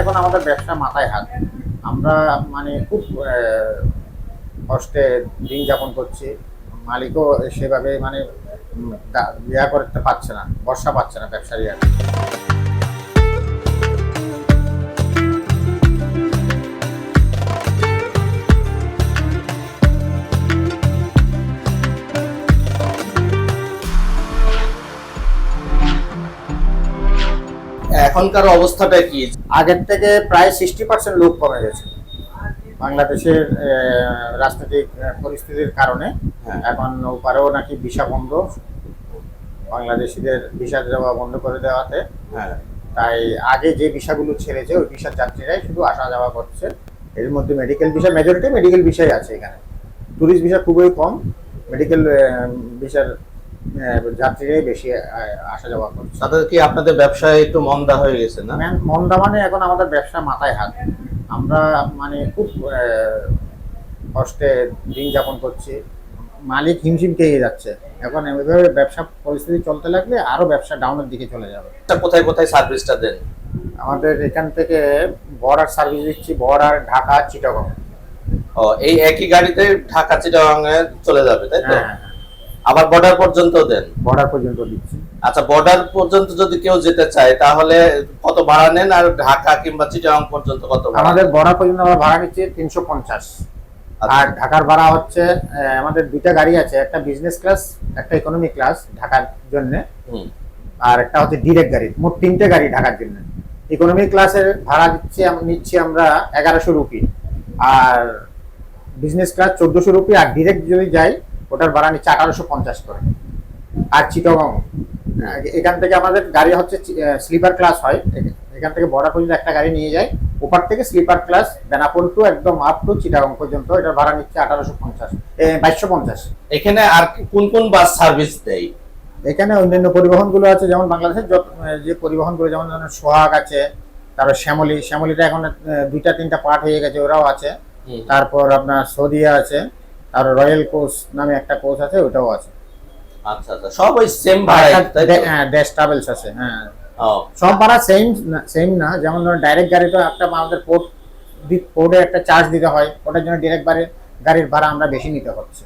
এখন আমাদের ব্যবসা মাথায় হাত। আমরা মানে খুব কষ্টে দিন যাপন করছি। মালিকও সেভাবে মানে ইয়া করতে পারছে না বর্ষা পাচ্ছে না ব্যবসায়ী আর এখনকার অবস্থাটা কি? আগের থেকে প্রায় সিক্সটি পার্সেন্ট লোক কমে গেছে। বাংলাদেশের রাজনৈতিক পরিস্থিতির কারণে হ্যাঁ। এখন ওপারেও নাকি ভিসা বন্ধ। বাংলাদেশিদের ভিসা দেওয়া বন্ধ করে দেওয়াতে। হ্যাঁ। তাই আগে যে ভিসাগুলো ছেড়েছে ওই ভিসার যাত্রীরাই শুধু আসা যাওয়া করছে। এর মধ্যে মেডিকেল ভিসা মেজরিটি মেডিকেল ভিসাই আছে এখানে। ট্যুরিস্ট ভিসা খুবই কম। মেডিকেল ভিসার যাত্রীরাই বেশি আসা যাওয়া করছে। তাদের কি আপনাদের ব্যবসায় একটু মন্দা হয়ে গেছে না? মন্দা মানে এখন আমাদের ব্যবসা মাথায় হাত। আমরা মানে খুব কষ্টে দিন যাপন করছি। মালিক হিমশিম খেয়ে যাচ্ছে। এখন এভাবে ব্যবসা পরিস্থিতি চলতে লাগলে আরও ব্যবসা ডাউনের দিকে চলে যাবে। কোথায় কোথায় সার্ভিসটা দেন? আমাদের এখান থেকে বর্ডার সার্ভিস দিচ্ছি বর্ডার ঢাকা চিটাগং ও এই একই গাড়িতে ঢাকা চিটাগাঙে চলে যাবে তাই তো? হ্যাঁ। আবার বর্ডার পর্যন্ত দেন? বর্ডার পর্যন্ত দিচ্ছি। আচ্ছা বর্ডার পর্যন্ত যদি কেউ যেতে চায় তাহলে কত ভাড়া নেন? আর ঢাকা কিংবা চিটাগাং পর্যন্ত কত আমাদের বর্ডার পর্যন্ত আমরা ভাড়া নিচ্ছি তিনশো পঞ্চাশ। আচ্ছা। আর ঢাকার ভাড়া হচ্ছে আমাদের দুইটা গাড়ি আছে একটা বিজনেস ক্লাস একটা ইকোনমি ক্লাস ঢাকার জন্য। আর একটা হচ্ছে ডিরেক্ট গাড়ি মোট তিনটে গাড়ি ঢাকার জন্য। ইকোনমি ক্লাসের ভাড়া দিচ্ছি নিচ্ছি আমরা এগারোশো রুপি। আর বিজনেস ক্লাস চোদ্দশো রুপি। আর ডিরেক্ট যদি যাই ওটার ভাড়া নিচ্ছে আঠারোশো পঞ্চাশ করে। আর চিটগং এখান থেকে আমাদের গাড়ি হচ্ছে স্লিপার ক্লাস হয়। এখান থেকে বর্ডার পর্যন্ত একটা গাড়ি নিয়ে যায়। ওপার থেকে স্লিপার ক্লাস বেনাপোল টু একদম আপ টু চিটাগং পর্যন্ত এটার ভাড়া নিচ্ছে আঠারোশো পঞ্চাশ বাইশশো পঞ্চাশ। এখানে আর কি- কোন কোন বাস সার্ভিস দেয়? এখানে অন্যান্য পরিবহনগুলো আছে যেমন বাংলাদেশের যে পরিবহনগুলো যেমন ধরেন সোহাগ আছে তারপর শ্যামলী শ্যামলীটা এখন দুইটা তিনটা পার্ট হয়ে গেছে ওরাও আছে। তারপর আপনার সৌদিয়া আছে। আর রয়্যাল কোচ নামে একটা কোচ আছে ওটাও আছে। আচ্ছা আচ্ছা সব ওই সেম ভাড়া হ্যাঁ ড্যাশ ট্রাভেলস আছে হ্যাঁ। সব ভাড়া সেম সেম না যেমন ধরুন ডাইরেক্ট গাড়িটা একটা আমাদের পোর্ট পোর্টে একটা চার্জ দিতে হয় ওটার জন্য ডিরেক্ট গাড়ির গাড়ির ভাড়া আমরা বেশি নিতে হচ্ছে।